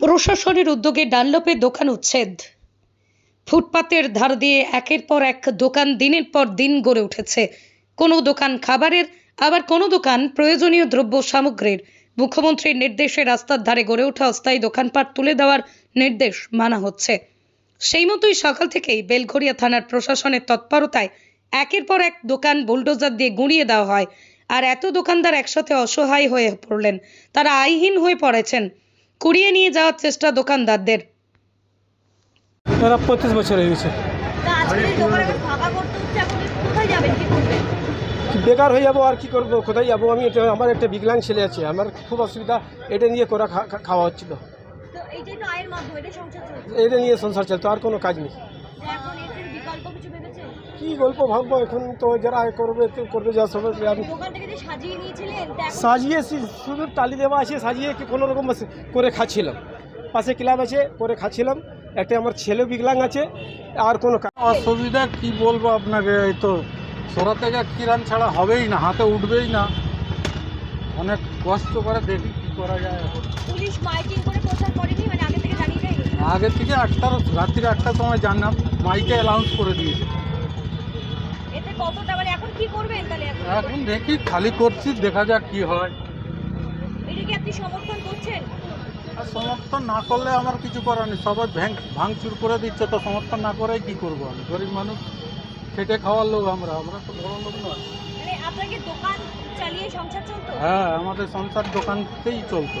প্রশাসনের উদ্যোগে ডানলপে দোকান উচ্ছেদ। ফুটপাতের ধার দিয়ে একের পর এক দোকান দিনের পর দিন গড়ে উঠেছে। কোনো দোকান খাবারের, আবার কোনো দোকান প্রয়োজনীয় দ্রব্য সামগ্রীর। মুখ্যমন্ত্রীর নির্দেশে রাস্তার ধারে গড়ে ওঠা অস্থায়ী দোকানপাট তুলে দেওয়ার নির্দেশ মানা হচ্ছে। সেই মতোই সকাল থেকেই বেলঘরিয়া থানার প্রশাসনের তৎপরতায় একের পর এক দোকান বুলডোজার দিয়ে গুঁড়িয়ে দেওয়া হয়। আর এত দোকানদার একসাথে অসহায় হয়ে পড়লেন। তারা আইহীন হয়ে পড়েছেন। কুড়িয়ে নিয়ে যাওয়ার চেষ্টা দোকানদারদের। এরা পঁচিশ বছর হয়ে গেছে। বেকার হয়ে যাব আর কি করব কোথায় যাব? আমি এটা আমার একটা বিকলাং ছেলে আছে আমার খুব অসুবিধা এটা নিয়ে করা খা- খা- খাওয়া হচ্ছিল। এটা নিয়ে সংসার চলতো আর কোনো কাজ নেই। কি গল্প ভাববো এখন তো যারা করবে করবে যা সব আমি সাজিয়ে শুধু টালি দেওয়া আছে সাজিয়ে কি কোনো রকম করে খাচ্ছিলাম। পাশে ক্লাব আছে করে খাচ্ছিলাম। একটা আমার ছেলে বিকলাং আছে আর কোনো অসুবিধা কি বলব আপনাকে এই তো সরা থেকে কিরান ছাড়া হবেই না হাতে উঠবেই না। অনেক কষ্ট করে দেখি কি করা যায় পুলিশ মাইকিং করে প্রচার করেনি? মানে আগে থেকে জানিয়ে দেয়নি? আগে থেকে আটটার রাত্রি আটটার সময় জানলাম মাইকে অ্যালাউন্স করে দিয়েছে। কতটা? মানে এখন কি করবেন তাহলে এখন? এখন দেখি খালি করছি দেখা যাক কি হয়। এটা কি আপনি সমর্থন করছেন? আর সমর্থন না করলে আমার কিছু করার নেই। সবাই ভ্যাং ভাঙচুর করে দিচ্ছে তো সমর্থন না করেই কি করব আমি? গরিব মানুষ খেটে খাওয়ার লোক আমরা আমরা তো বড় লোক নয়। মানে আপনাকে দোকান চালিয়ে সংসার চলতো? হ্যাঁ আমাদের সংসার দোকানতেই চলতো।